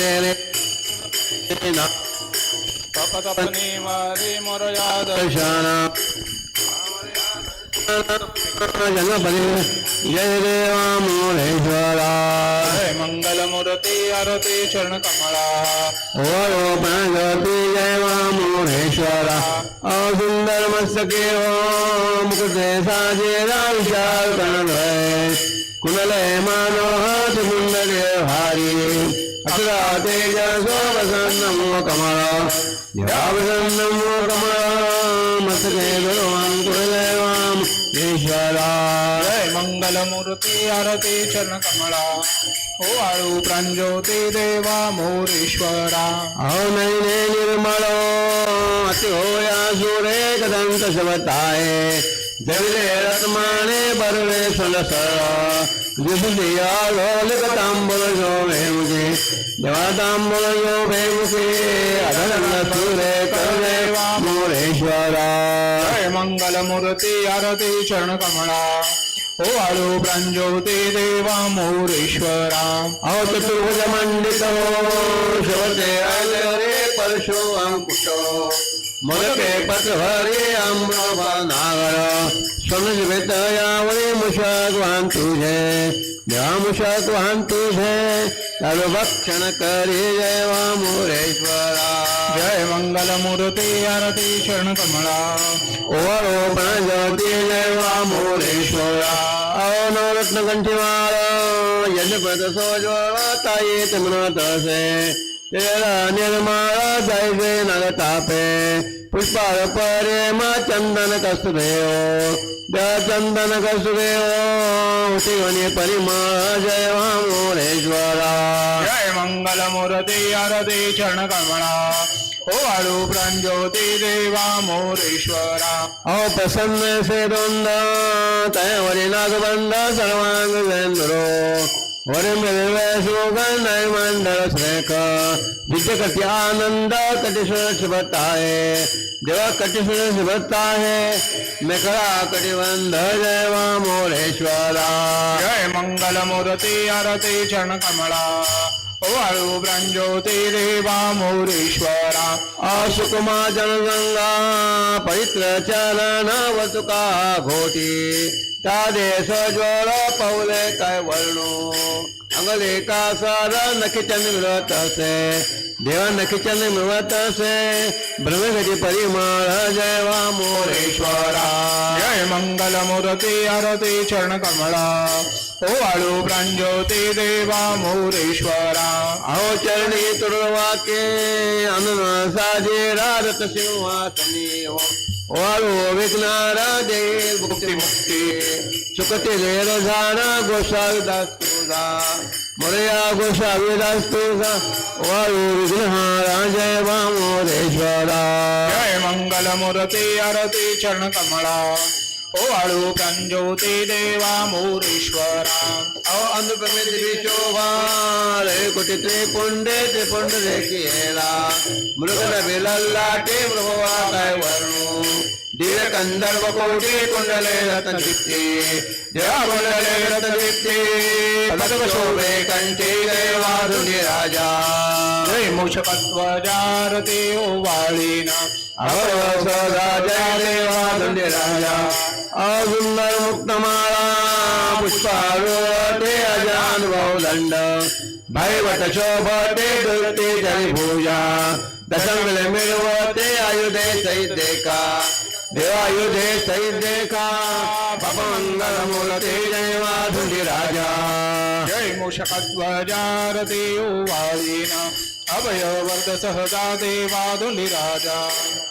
तेरे ना तपतपनी मोरयाद दर्शना जन्मपति जय देवा मोरेश्वरा मंगल मूर्ति आरती चरण कमला ओरो प्रणजोति जय मा मोरेश्वरा ओ सुंदर मस्तके ओ मुकुटे साजेरा विशाल कर्ण कुंडले हाथ कुंडले भारी अक्षरा तेज सोमसन्नमो कमला ध्यावसन्नमो कमला मस्तके भगवान कुंडले वाम ईश्वरा जय मंगल मूर्ति आरती चरण कमला ओ आळू प्रांजोती देवा मोरेश्वरा अहो नैने निर्मलो अति होया सुरे कदंत शबताए जगले रत्माने बरवे మంగళమూర్తి అరతి చరణ కమలా ఓవాడు ప్రాంజ్యోతి దేవా మౌరేశ్వర. అవచతుర్భుజ మండిత శివతే అల్లరే పరశో అంకుశో మొదటే పత్ర అమ్రవ నాగర. वाहन तुझे देवा मुषक वाहन तुझे भक्षण करी जय वा मोरेश्वरा जय मंगल मूर्ति आरती चरण कमला ओरो प्रणज्योती जय नवरत्न कंठीमाळ यज्ञपद सोजोळा ताये तसे तेरा निर्माळ जायजे नगतापे पुष्पाळ परे मा चंदन देव चंदन कस्तुदेव शिवनी परिमळ जय वा मोरेश्वरा जय मंगल मूर्ति आरती चरण कमला ओ। आळू प्रांजोती देवा मोरेश्वरा अहो प्रसन्न से दोंद तयवरी नागबंद सर्वांग वरे मिळवे सुगंध मंडळ श्रेख विद्य कटी आनंद कटीश्वर शिवताये देवा कटीश्वर शिवताये मेखळा कटिबंध जय जय मंगल मूर्ति आरती चरण कमला ओ आळू प्रांजोती देवा मोरेश्वरा असुकुमा पवित्र चरण वतुका घोटी। त्या देश ज्वळ पवले काय वर्णो। अंगले का सार नखिचन मिळत असे देव नखिचन मिळत असे ब्रह्मगती परिमळ जय वा मोरेश्वरा। जय मंगल मूर्ति आरती चरण कमला ओवाळू प्रांजोते देवा मोरेश्वरा। अहो चरणी तुर्वाके अनन साजे रारत सिंहासनी वाळू विघ्नारा दे मुक्ती मुक्ती। सुखते लेर झाडा गोसावी दास तुझा। मरया गोसावी दास तुझा। वाळू विघ्नहारा जय वा मोरेश्वरा। जय मंगल मूर्ती आरती चरण कमळा ओ आळू प्रांजोती देवा मोरेश्वरा। अहो अनुपमे दिवी शोभा। रे कुटी त्रिपुंडे त्रिपुंड देखिएला मृगन बिलल्लाटे प्रभवा काय वर्णू। दिव्य कंदर्व कोटी कुंडले रतन दीप्ती देवा रतन दीप्ती पदक शोभे कंठी देवाधुनी राजा। जय मूषकत्वजारती ओ वाळीना अवरस राजा देवाधुनी राजा। असुंदर मुक्तमाळा पुष्पारोटे अजानुभव दंड भैवट शोभते दुर्ते जय भूजा दशंगले मिळवते आयुधे सहित देखा, देवायुधे सहित देखा पपंगल मूलते जय माधुरी राजा। जय मूषकध्वजारती ओ वाळीना अभय वर्ग सहजा देवाधुली राजा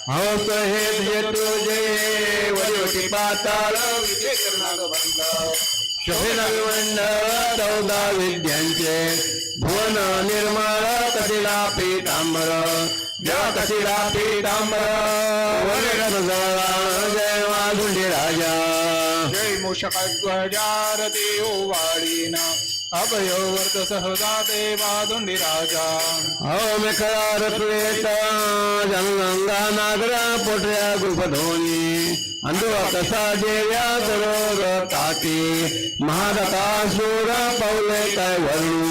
हंस हे ध्येय तुझे वयोटी पाताळ विजय करणार बंद विमंडळ चौदा विद्यांचे भुवन निर्मळ कथिला पीतांबर देवा कथिला पीतांबर वरद जय माधुंडी राजा जय मूषकध्वजारती ओ वाळीना। अभय वर्ग सहजा देवाधुली राजा अहो मेखळा रत्वेता जनगंगा नागरा पोटऱ्या गुफधोनी अंधुआ कसा जेव्या सरोवर ताटी महारथा सूर पवले काय वर्णू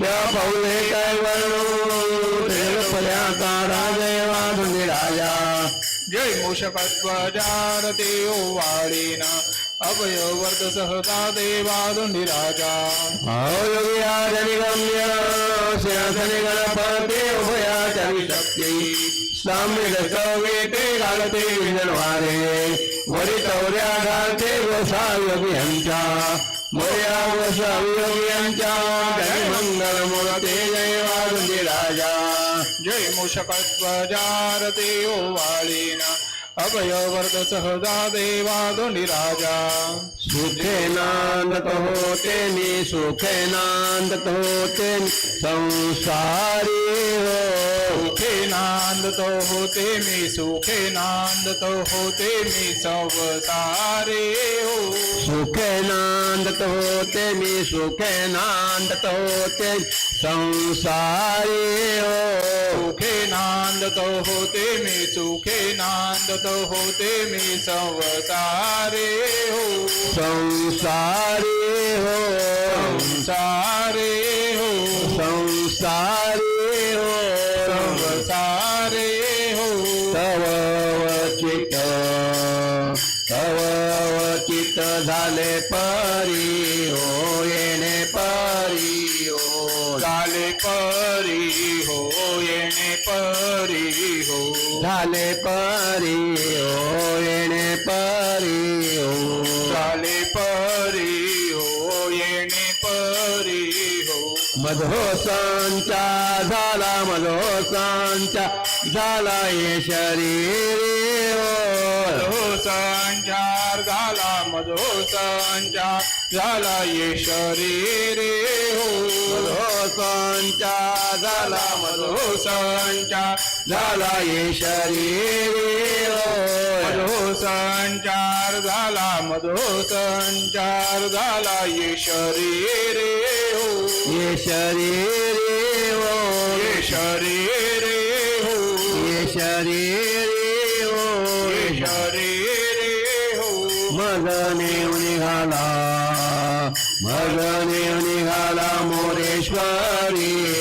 व्यापौले कैवर्णो तेजपर्याकाराजयवाधुनिराजा जय मूषकध्वजारते वाळीना अभयवर्ध सहता देवादुनिराजा योगियाजनिगम्य सिंहासनि गणपते उभयाचरि शक्ति साम्यदसवेते कालते विजनवारे वरितौर्या घालते गोसाव्यभिहंचा मोर्या गोसाव्यभिहंचा जय मंगलमूर्ते जय वारुंदी राजा जय अभयवर्ध सहता देवादुनिराजा सुखेनांदत होते नि सुखेनांदत होते नि संसारी हो सुखे नांदतो होते मी सुखे नांदतो होते मी संसारे हो सुखे नांदत होते मी सुखे नांदत होते संसारी हो। सुखे नांदतो होते मी सुखे नांदतो होते मी संसारे हो। संसारी हो। संसारे हो। संसारी हो। संसारे हो। तव चित तव चित झाले परी हो येणे परी। झाले परी हो येणे परी हो. झाले परी हो येणे परी हो. झाले परी हो येणे परी हो. मधोसांचा झाला मधोसांचा झाला ये शरीर हो. संचार झाला मधो झाला येश रे हो. संचा झाला मधो संचा झाला ये रे रे हो. संचार झाला मधो संचार झाला येश रे हो. ये रे रे हो. येश रे हो. ये रे हो. येश रे हो. हो. मगने मगने निघाला मोरेश्वरी।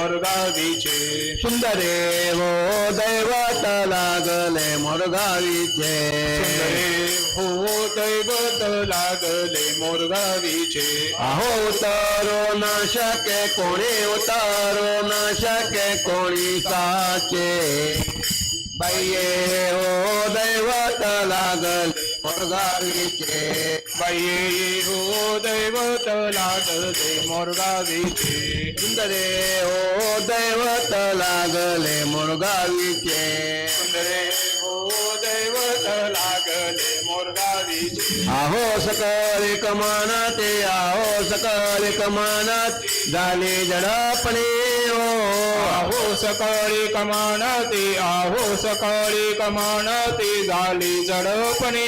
मोरगावीचे। सुंदरे हो दैवत लागले मोरगावीचे। सुंदरे हो दैवत लागले मोरगावीचे। अहो उतारो न शके कोणी उतारो न शके कोणी साचे। बाये हो दैवत लागल मोरगावीचे बाई हो दैवत लागले मोरगावीचे सुंदरे हो दैवत लागले मोरगावीचे सुंदरे हो दैवत लागले मोरगावीचे आहो सकल कमानाते आहो सकल कमानात। झाले जडापणे सकाळी कमान ते आहो सकाळी कमान ते झाले जडपणे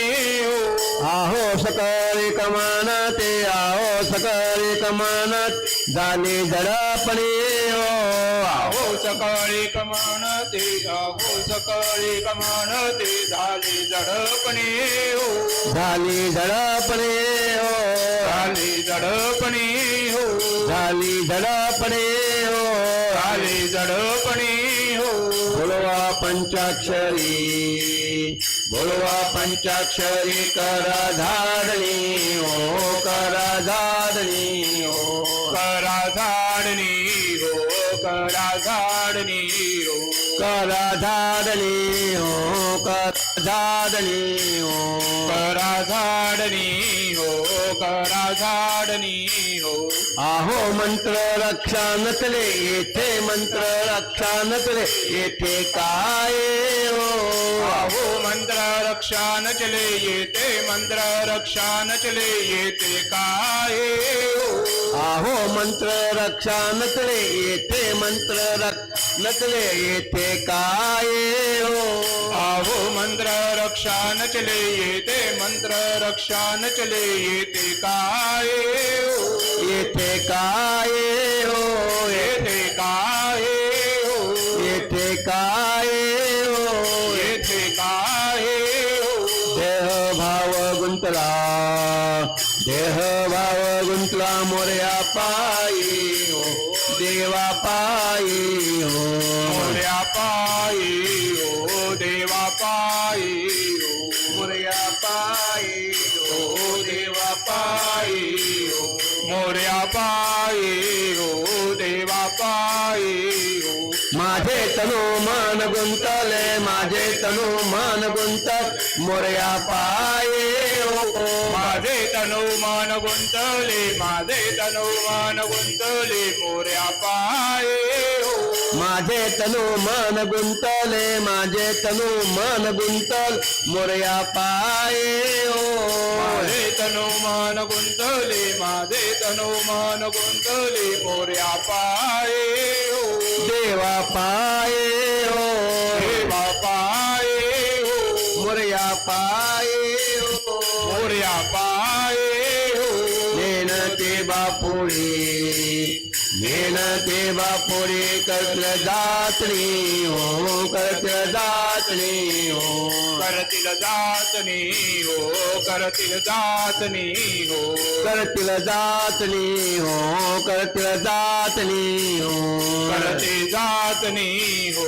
आहो सकाळी कमान ते आहो सकाळी कमान झाली जडपणे आहो सकाळी कमान ते आहो सकाळी कमान ते झाले जडपणे झाली जडपणे झाली जडपणे हो झाली जडपणे झाली जडपणे हो. बोलवा पंचाक्षरी बोलवा पंचाक्षरी करा धारणी हो करा धारणी हो. करा झाडणी हो करा झाडणी हो. करा धारणी हो करा धारणी हो. करा झाडणी हो करा हो आहो मंत्र रक्षा रक्षान ये थे मंत्र रक्षा रक्षान ये थे काय हो? आहो मंत्र रक्षा न चले थे मंत्र रक्षान चले येते काय आहो मंत्र रक्षान ये थे मंत्र रक्षान ये थे काय हो? आहो मंत्र न चले ये थे मंत्र रक्षान चले येते काय हो? ये ते काये तनु मन गुंतले माझे तनु मन गुंतल मोर्या पाये हो माझे तनु मन गुंतले माझे तनु मन गुंतले मोर्या पाये हो देवा पाये हो देवा पाये हो मोर्या पाये हो मोर्या पाये हो नेन ते बापुरी देवा पुरी कर्त्रदात्री हो कर्त्रदात्री हो करतिलदातनी हो करतिलदातनी हो करतिलदातनी हो करतिलदातनी हो करतिदातनी हो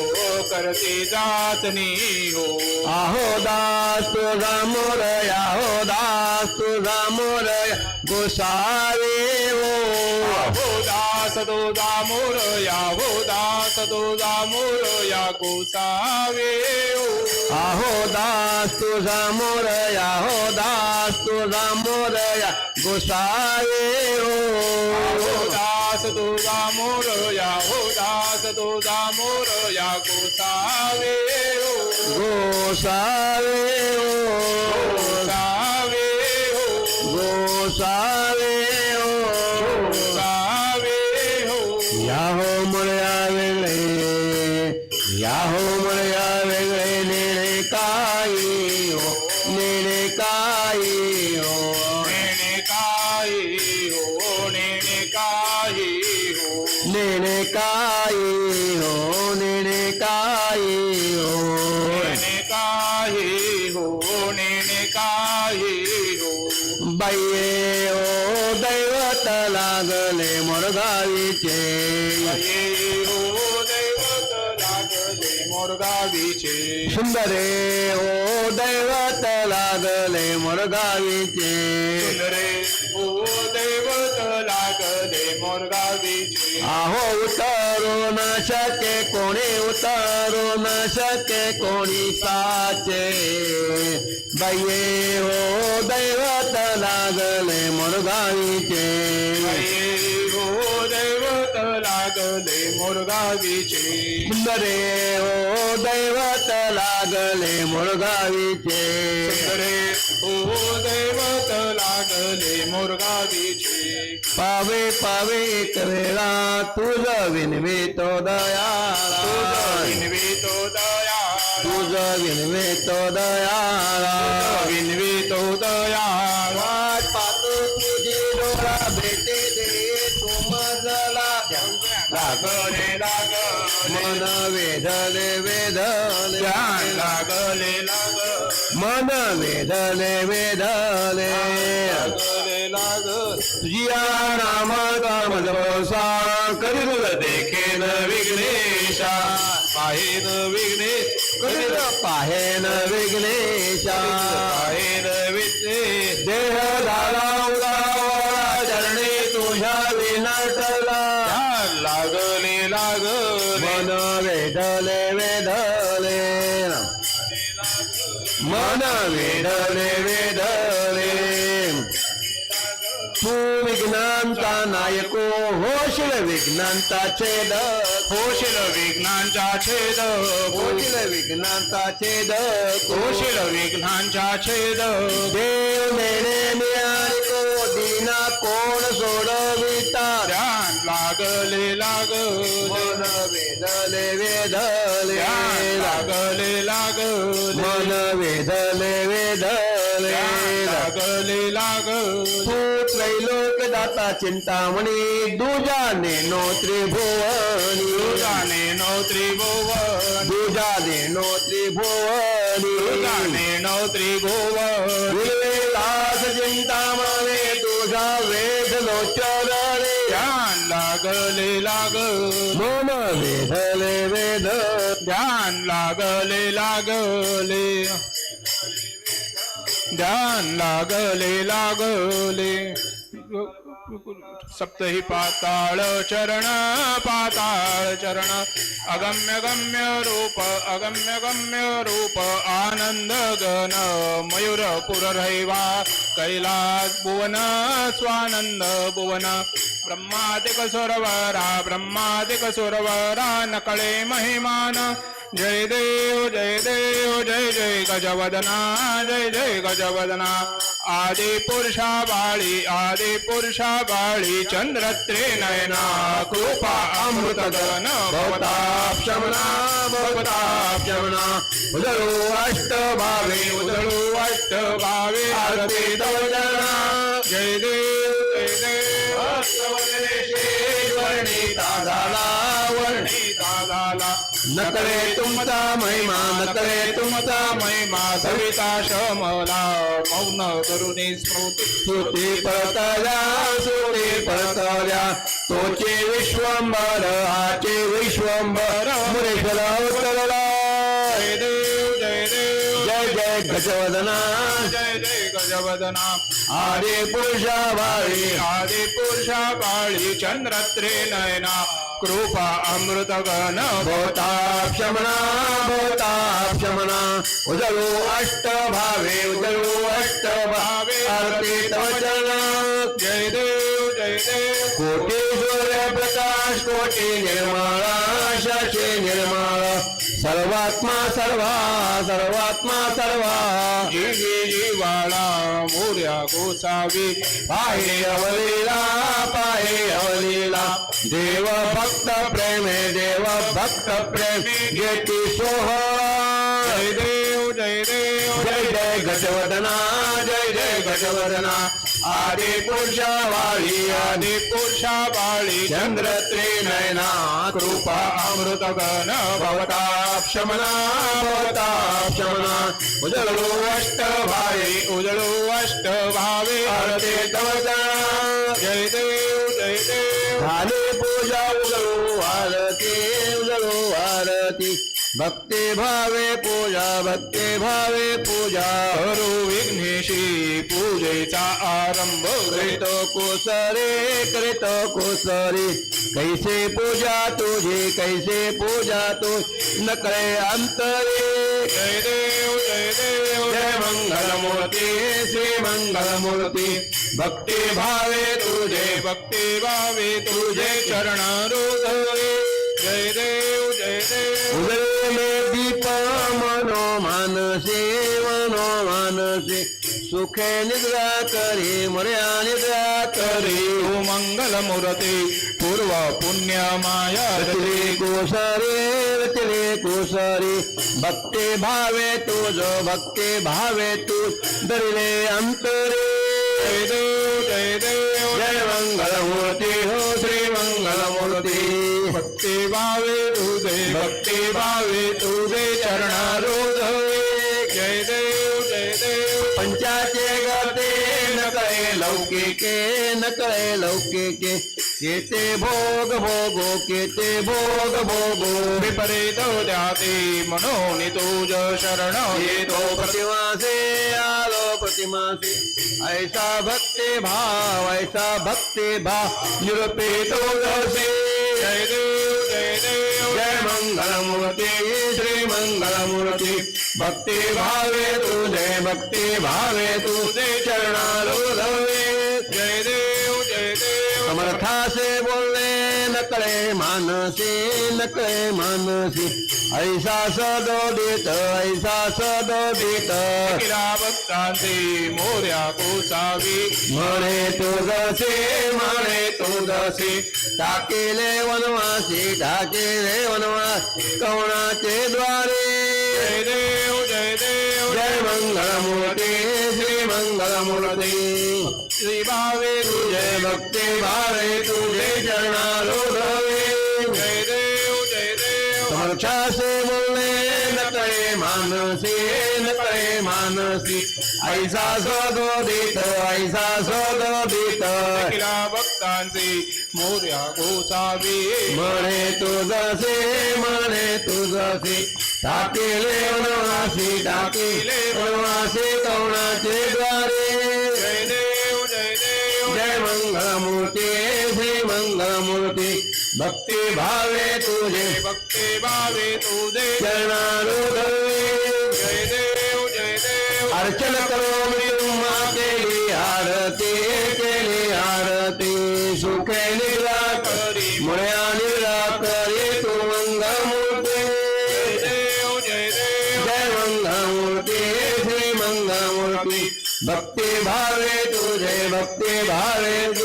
करतिदातनी हो आहो दास रामोर आहो दास रामोर गोसावे हो आहो सदो दामोर याहो दा सदो दामोर या गोसावे आहो दास तुजा मोर या हो दास तु दामोर या गोसावे आहो दास तु दामोर याहो दास दो दामोर या गोसावे गोसावे हो बाईये ओ दैवत लागले मोरगावीचे. ये दैवत लागले मोरगावीचे सुंदरे ओ दैवत लागले मोरगावीचे. सुंदरे आहो उतरू न शके कोणी उतरू न शके कोणी साचे। बाये हो दैवत लागले मोरगावीचे हो दैवत लागले मोरगावीचे सुंदरे हो दैवत लागले मोरगावीचे सुंदरे हो दैवत लागले मोरगावीचे. पावे पावे एक वेळा तुझ विनवे तो दयाळा विनवितो दया तुझ विनवे तो दयाळा विनवितो दया वाट पाहतो तुझी डोळा भेटे दे तू मजला लागले लागले. मन वेधले वेधले मन वेदने काम तुझिया नामाचा मजबसा करील देखेन विघ्नेशा। पाहेन विघ्नेश करील पाहेन विघ्नेशा। पाहे नायको होशील विघ्नांचा छेद होशील विघ्नांचा छेद होशील विघ्नांचा छेद होशील विघ्नांचा छेद देव नेणे मिळाली को दिना कोण सोडविता? ध्यान लाग लागले लागले मन वेदले वेदले. लागले लागले मन वेदले वेदले. लागले दाता चिंतामणी दुजाने नो त्रिभुवनी। दुर्गाने नो त्रिभुवन। दुजाने नो त्रिभुवनी। दुर्गाने नो त्रिभुवन। विलास चिंतामणे तुझा वेद लोचरणे ध्यान लागले लागले मम वेदले वेद। ध्यान लागले लागले ध्यान लागले लागले सप्तही पाताळ चरण पाताळ चरण। अगम्य गम्य रूप अगम्य गम्य रूप आनंद गण मयूर पुररैवा कैलास भुवन स्वानंद भुवन। ब्रह्मादिक सुरवरा ब्रह्मादिक सुरवरा नकळे महिमान। जय देव जय देव जय जय गजवदना जय जय गजवदना। आदि पुरुषा बाळी आदि पुरुषा बाळी चंद्रत्रे नयना कृपा अमृत गण भवताक्षमना भवताक्षमना उदरो अष्ट भावे उदळू अष्ट भावे आरती जय देव जय देव। वर्णिता झाला झाला. नकळे तुमचा महिमा नकळे तुमचा महिमा सविता शमला. मौन करुणी स्मृती सुती परतल्या सुती परतल्या तोचे विश्वंभर आचे विश्वंभर. मुरेश्वर अवतरला जय देव जय देव. जय जय गजवदना. जय जय गजवदना. आदि पुरुषा भावी आदि पुरुषा काळी चंद्रत्रे नयना. कृपा अमृत गण भूताक्षमणा भूताक्षमणा उदरो अष्ट भावे उदरो अष्ट भावे। अर्पित वचन। जय देव जय देव। कोटी सूर्य प्रकाश कोटि निर्माणा शशि निर्मळ सर्वात्मा सर्वा सर्वात्मा सर्वा. जीवी जीवाळा मोर्या गोसावी. पाहे अवलीला पाहे अवलीला. देव भक्त प्रेमे देव भक्त प्रेम. घेती सोहळा जय देव जय देव जय जय गजवदना जय जय गजवदना. आदि पुरुषा वाळी आदि आदि पुरुषा बाळी चंद्र त्रिनयना कृपा अमृत गण भवताक्षमना भवताक्षमना उजळो अष्ट भाई उजळू अष्ट भावे आरते तव भक्ती भावे पूजा भक्ति भावे पूजा। करू विघ्नेशी पूजेचा आरंभ। कृत कुसरे कृत कुसरे। कैसे पूजा तुझी कैसे पूजा तू? न करे अंतरे। जय देव जय देव जय मंगल मूर्ति श्री मंगल मूर्ति भक्ति भावे तुझे। भक्ति भावे तुझे चरण जय देव में दीप मनो मानसे मनो मानसे सुखे निद्रा करे मर्या निद्रा करे। तू मंगल मूर्ती पूर्व पुण्य माया रचले कोसरे रचले कोसरे भक्ती भावे तुझ भक्ती भावे तू दरिले अंतरे। जय देव जय देव। जय मंगल मूर्ती। भावे तुझे भक्ती भावे तुझे चरण हृदये जय देव जय देव। पंचाचे गाते, न कळे लौकिके न कळे लौकिके केते भोग, भोगो, केते भोग, भोगो। विपरीत जाते म्हणून तुझ शरण ये तो प्रतिमा से आलो प्रतिमा से ऐसा भक्ति भाव, ऐसा भक्ति भाव, निरूपितो जसे जय देव। जय मंगलमूर्ति जय मंगल भक्ति भावे तू जय भक्ति भावे तू से चरणालो धवे जय देव जय देव समर्था से बोले नकले मानसी नकले मानसी। ऐसा सदोदित ऐसा सदोदित। किरा भक्तांचे मोर्या कोसावी म्हणे तुझसे म्हणे तुझसे टाकेले वनवासी टाकेले वनवास कवणाचे द्वारे। जय देव जय देव जय। मंगलमूर्ती श्री मंगलमूर्ती श्री भावे जय भक्ती भावे तुझे चरणारो धवे जय देव जय तुझ्यासे बोलले नकळे मानसी नकळे मानसी. ऐसा सोदो देत ऐसा सोदो देत. भक्तांचे मोर्या गोसावे. म्हणे तुझसे म्हणे तुझसे टाकेले वनवासी टाकेले वनवासी कोणाचे द्वारे. जय देव जय देव. जय मंगळमूर्ती जय मंगळमूर्ती भक्ती भावे तुझे। भक्ति भावे तुझे। चरणारुधवे जय देव जय देव। अर्चन करो मी के लिए आरती के लिए आरती। सुख निद्रा करी मुळ्या निद्रा करी तू मंगलमूर्ती। जय देव जय देव। जय मंगलमूर्ती श्री मंगलमूर्ती। भक्ति भावे तुझे भक्ति भावे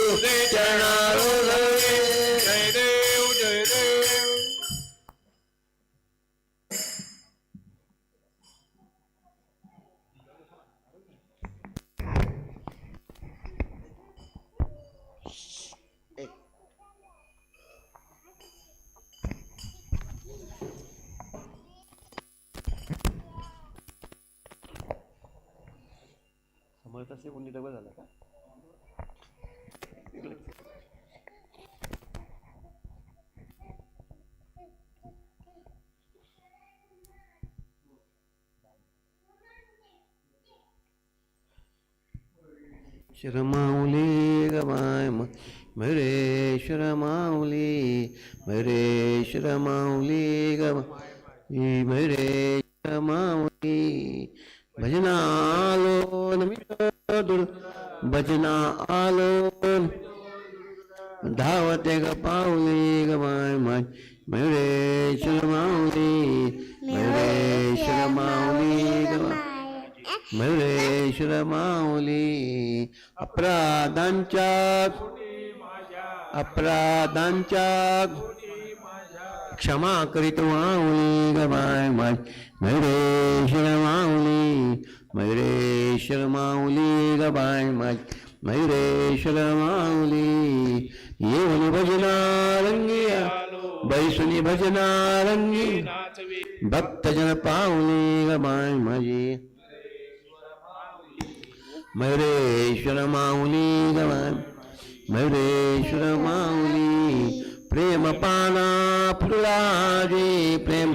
समर्थ असे कोणी डबल झाला का? शरमाऊली गवाय मरे शरमाऊली मरे शरमाऊली गमाई मरे शरमाऊली भजनालो नमित दुर भजना आलो धावते ग पाऊली ग माय माय मयुरेश्वर माऊली मयुरेश्वर माऊली ग माय मयुरेश्वर माऊली अपराधांच्या क्षमा करीत माऊली ग माय माय मयुरेश्वर माऊली मयुरेश्वर माऊली ग माय. मयुरेश्वर माऊली येऊन भजना रंगी बैसुनी भजना रंगी. भक्तजन पाऊली गबाय माझी. मयुरेश्वर माऊली ग मयुरेश्वर माऊली प्रेम पाना फुलाजे प्रेम.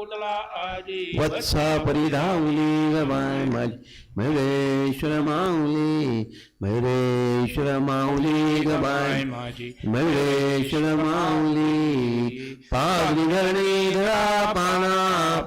आजी वत्सा परिधावली ग माय माझी मयुरेश्वर माऊली मयुरेश्वर माऊली ग माय माझी मयुरेश्वर माऊली पावली धरणी धरा पाना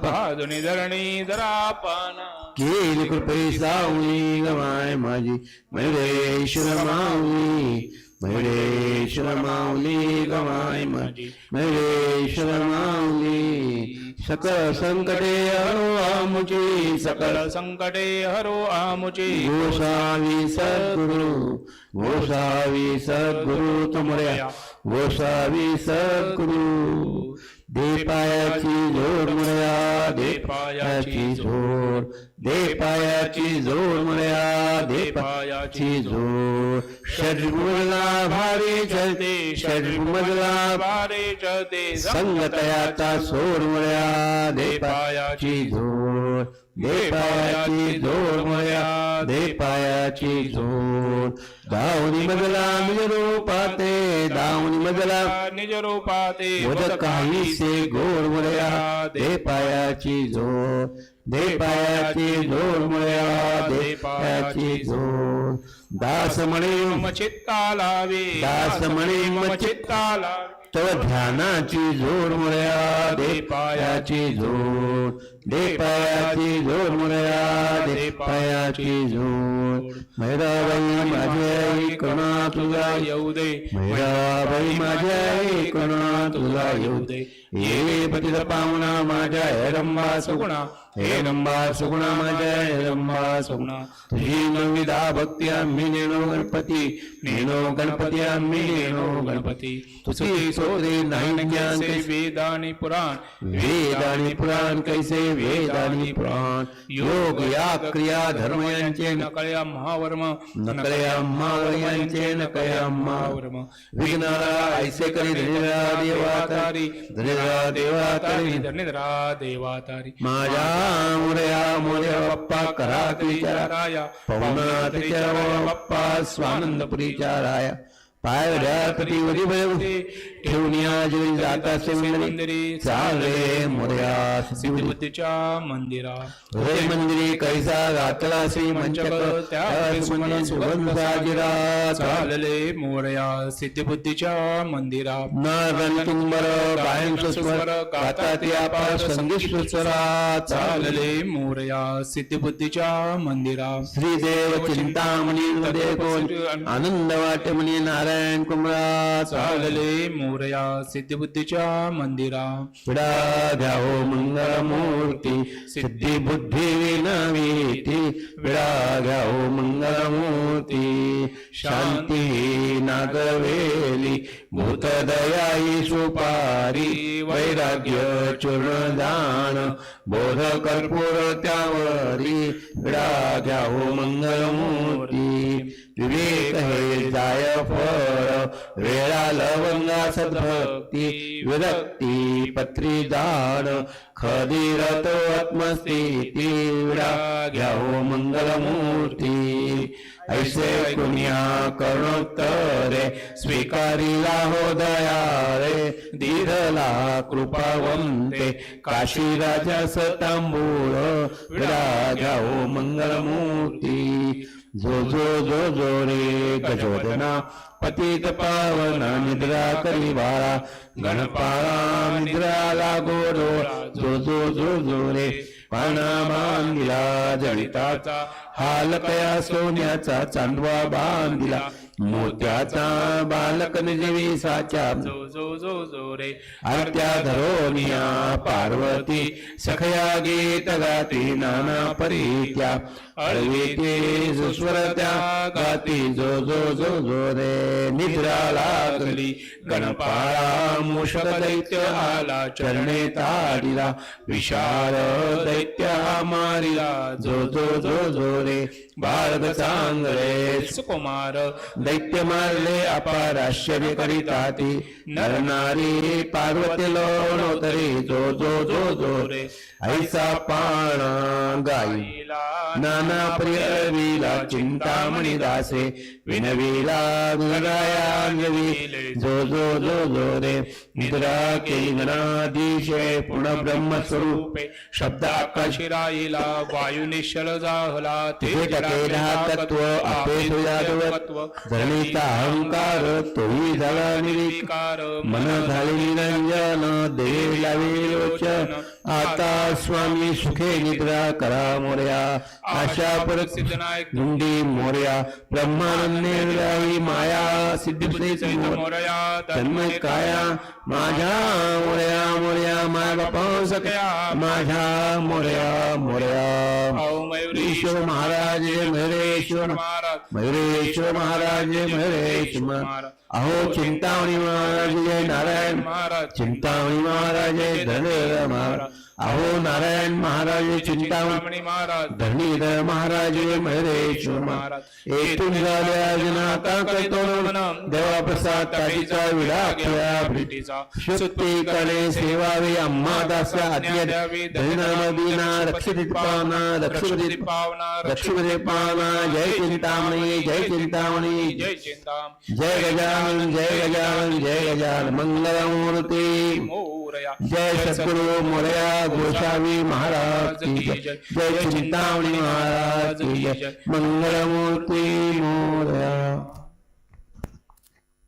पादुनी धरणी धरा पाना केली कृपे सावली गमाय माझी मयुरेश्वर माऊली मयुरेश्वर माऊली गमाय माझी मयुरेश्वर माऊली सकळ संकटे हरो आमुची सकळ संकटे हरो आमुची। गोसावी सद्गुरु गोसावी सद्गुरु तुमऱ्या। गोसावी सद्गुरु। देपायाची जोड म्हणया देपायाची जोड. देपायाची जोड म्हणया देपायाची जोड. षडमजला भारी चलते षडमजला भारी चलते. संगतयाचा सोड म्हणया देपायाची जोड. देपायाची जोड मया देपायाची जोड दावणी मजला निज रूपाते दावणी मजला निज रूपाते वद काहीसे गोड मया देपायाची जोड देपायाची जोड मया देपायाची जोड दास म्हणे मचित्ता लावे दास म्हणे मचित्ता लावे. तव ध्यानाची जोड मुळ्या दे पायाची जोड देपायाची जोड मुळ्या दे पायाची जोड मैराबाई माझ्या आई कणा तुझा येऊ दे. मैराबाई माझ्या आई कणा तुझा येऊ दे. ये पतित पाहुणा माझ्या हेरंबा सुगुणा हेरंबा सुगुणा माझ्या हेरंबा सुगुणा तुझी नविधा भक्ती आम्ही नेणो गणपती नेणो गणपती आम्ही नेणो गणपती। तुझी सोदे नाही ज्ञान से कैसे पुराण। वेद पुराण कैसे वेद पुराण। योग या क्रिया धर्म यांचे नकळ्या महावर्म। नकळया मावळ यांचे नकळया विघ्नाला ऐसे करी धनिरा देवातारी। धनिरा देवातारी। धनिद्रा देवातारी। माझ्या मोरया मोरया बाप्पा करा विचारा राया पवना तिच्या बाप्पा स्वानंदपुरीच्या राया पायऱ्या कधी वरी भयवते ठेवून या जरी जात असे मंदिरी चाले मोरया सिद्धी बुद्धीच्या मंदिरा. हृदय मंदिरी कैसा घातला श्री मंचक त्या सुमने सुगंध साजिरा. चालले मोरया सिद्धिबुद्धीच्या मंदिरा. नागन तुंबर गायन सुस्वर गाता त्या पार संगीत स्वरा चालले मोरया सिद्धिबुद्धीच्या मंदिरा. श्रीदेव चिंतामणी मध्ये कोण? आनंद वाटमणी नारायण कुमरा चालले चालले मोरया सिद्धिबुद्धीच्या मंदिरा. विडा द्याओ हो सिद्धिबुद्धी विनवीती. विडा द्याओ हो शांती नागवेली भूतदयाई सुपारी वैराग्य चूर्णदान बोध कर्पूर त्यावरी विडा घ्याओ हो विवेक हे जाय फळ वेळा लवंगा सद्भक्ती विरक्ती पत्री दान खदिरत आत्मस्थिती विडा घ्यावो मंगलमूर्ती ऐसे कुण्या करुणोत्तरे स्वीकारिला हो दयाळे दीर्घला कृपावंते काशी राजा सतांबूळ विडा घ्यावो मंगलमूर्ती। जो जो जो जो रे गजोदना पतित पावना निद्रा करी बाळा गणपाळा निद्रा लागो डोळा जो जो जो जो रे पाना बांधिला जळिताचा हालकया सोन्याचा चांदवा बांधिला मोत्याचा बालक निजवी साच्या जो जो जो जो रे आरत्या धरोनिया पार्वती सखया गीत गाती नाना परीत्या। अळवीते सुस्वर त्या गाती जो जो जो जो रे निद्रा लागली. गणपाळा मूषक दैत्य आला चरणे ताडिला विशाल दैत्य मारिला. जो जो जो जो रे बाळग चांगले सुकुमार दैत्य मारले अपार आश्चर्य करीता ती नर नारी पार्वती लोणोतरी जो जो जो जो रे. ऐसा पाणा गाईला. ज्ञानप्रिय विला चिंतामणिदासे विनविला गुणरायांगवी जो जो जो जो रे। निद्रा केली गणाधीशे पुन्हा ब्रह्मस्वरूपे शब्द आकाशी राहिला वायू निश्चल जाहला ते टकेला तत्व आपे तुझ्याजवळ धरणीचा अहंकार तोही झाला निरीकार मन झाले निरंजन देवी लावी लोचन। आता स्वामी सुखे निद्रा करा मोर्या। आशा परिस्थिती सिद्धनायक गुंडी मोर्या। ब्रह्मानंद विलावी माया सिद्धि तन्मय काया माझ्या मोर्या मोर्या माया बापा सख्या. माझ्या मोर्या मोर्या. औ मयुरी ईश्वर महाराज मयुरेश्वर महाराज मयुरेश्वर महाराज जय मयुरेश्वर अहो चिंतामणी महाराज जय नारायण. महाराज. चिंतामणी महाराज जय धनेर महाराज. अहो नारायण महाराज चिंतामणी. चिंतामणी महाराज. धरणीधर महाराज जय मयुरेश्वर महाराज. एकूण झाल्या जनाता करतो देवा प्रसाद ताटीचा विडा भेटीचा करे सेवावे अम्मा दासा आद्य धनमदीना रक्षित पावना रक्षित पावना लक्ष्मीदेव पावना जय चिंतामणी जय चिंतामणी। जय चिंताम। जय गजानन जय गजानन जय गजानन। मंगलमूर्ती मोरया। जय सद्गुरु मोरया गोसावी महाराज की जय। जय। चिंतामणी महाराज की जय मंगलमूर्ती मोरया।